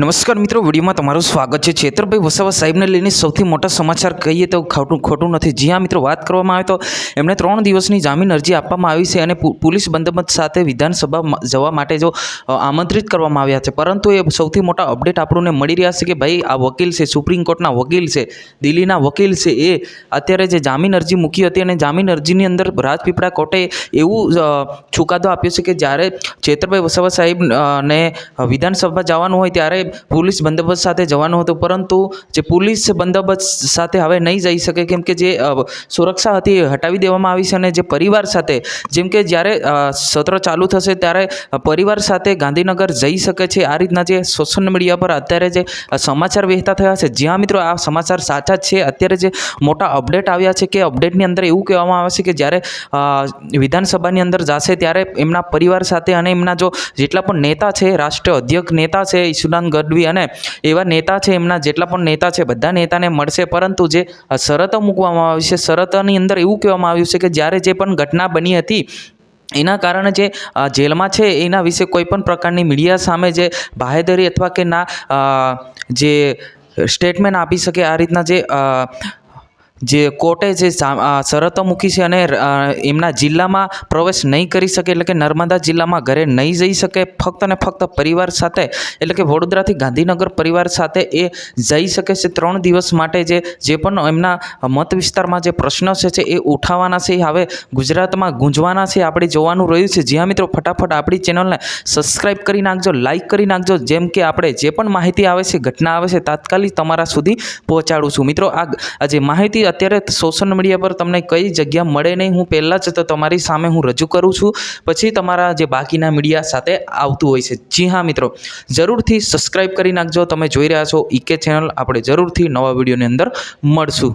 નમસ્કાર મિત્રો, વિડીયોમાં તમારું સ્વાગત છે. છેતરભાઈ વસાવા સાહેબને લઈને સૌથી મોટા સમાચાર કહીએ તો ખોટું ખોટું નથી. જી હા, મિત્રો, વાત કરવામાં આવે તો એમણે ત્રણ દિવસની જામીન અરજી આપવામાં આવી છે અને પોલીસ બંદોબસ્ત સાથે વિધાનસભા જવા માટે જો આમંત્રિત કરવામાં આવ્યા છે. પરંતુ એ સૌથી મોટા અપડેટ આપણને મળી રહ્યા છે કે ભાઈ, આ વકીલ છે, સુપ્રીમ કોર્ટના વકીલ છે, દિલ્હીના વકીલ છે, એ અત્યારે જે જામીન અરજી મૂકી હતી અને જામીન અરજીની અંદર રાજપીપળા કોર્ટે એવું ચુકાદો આપ્યો છે કે જ્યારે છેતરભાઈ વસાવા સાહેબ ને વિધાનસભા જવાનું હોય ત્યારે પોલીસ બંદોબસ્ત સાથે જવાનું હતું, પરંતુ જે પોલીસ બંદોબસ્ત સાથે હવે નહીં જઈ શકે, કેમ કે જે સુરક્ષા હતી એ હટાવી દેવામાં આવી છે અને જે પરિવાર સાથે, જેમ કે જ્યારે સત્ર ચાલુ થશે ત્યારે પરિવાર સાથે ગાંધીનગર જઈ શકે છે. આ રીતના જે સોશિયલ મીડિયા પર અત્યારે જે સમાચાર વહેતા થયા છે, જ્યાં મિત્રો આ સમાચાર સાચા છે. અત્યારે જે મોટા અપડેટ આવ્યા છે કે અપડેટની અંદર એવું કહેવામાં આવે છે કે જ્યારે વિધાનસભાની અંદર જશે ત્યારે એમના પરિવાર સાથે અને એમના જો જેટલા પણ નેતા છે, રાષ્ટ્રીય અધ્યક્ષ નેતા છે ઈશુદાન ગઢવી અને એવા નેતા છે, એમના જેટલા પણ નેતા છે, બધા નેતાને મળશે. પરંતુ જે શરતો મૂકવામાં આવી છે, શરતોની અંદર એવું કહેવામાં આવ્યું છે કે જ્યારે જે પણ ઘટના બની હતી, એના કારણે જે જેલમાં છે, એના વિશે કોઈ પણ પ્રકારની મીડિયા સામે જે બાહેધરી અથવા કે ના જે સ્ટેટમેન્ટ આપી શકે, આ રીતના જે જે કોર્ટે જે શરતો મૂકી છે અને એમના જિલ્લામાં પ્રવેશ નહીં કરી શકે, એટલે કે નર્મદા જિલ્લામાં ઘરે નહીં જઈ શકે, ફક્ત અને ફક્ત પરિવાર સાથે, એટલે કે વડોદરાથી ગાંધીનગર પરિવાર સાથે એ જઈ શકે છે ત્રણ દિવસ માટે જે જે પણ એમના મત વિસ્તારમાં જે પ્રશ્નો છે એ ઉઠાવવાના છે, એ હવે ગુજરાતમાં ગુંજવાના છે, આપણે જોવાનું રહ્યું છે. જ્યાં મિત્રો, ફટાફટ આપણી ચેનલને સબસ્ક્રાઈબ કરી નાખજો લાઈક કરી નાખજો, જેમ કે આપણે જે પણ માહિતી આવે છે, ઘટના આવે છે, તાત્કાલિક તમારા સુધી પહોંચાડું છું. મિત્રો આ જે માહિતી અત્યારે સોશિયલ મીડિયા પર તમને કઈ જગ્યા મળે નહીં. હું પહેલાં જ તમારી સામે હું રજૂ કરું છું. પછી તમારા જે બાકીના મીડિયા સાથે આવતું હોય છે. જી હા, મિત્રો. જરૂરથી સબસ્ક્રાઈબ કરી નાખજો. તમે જોઈ રહ્યા છો ઈકે ચેનલ આપણે જરૂરથી નવા વિડીયોની અંદર મળશું.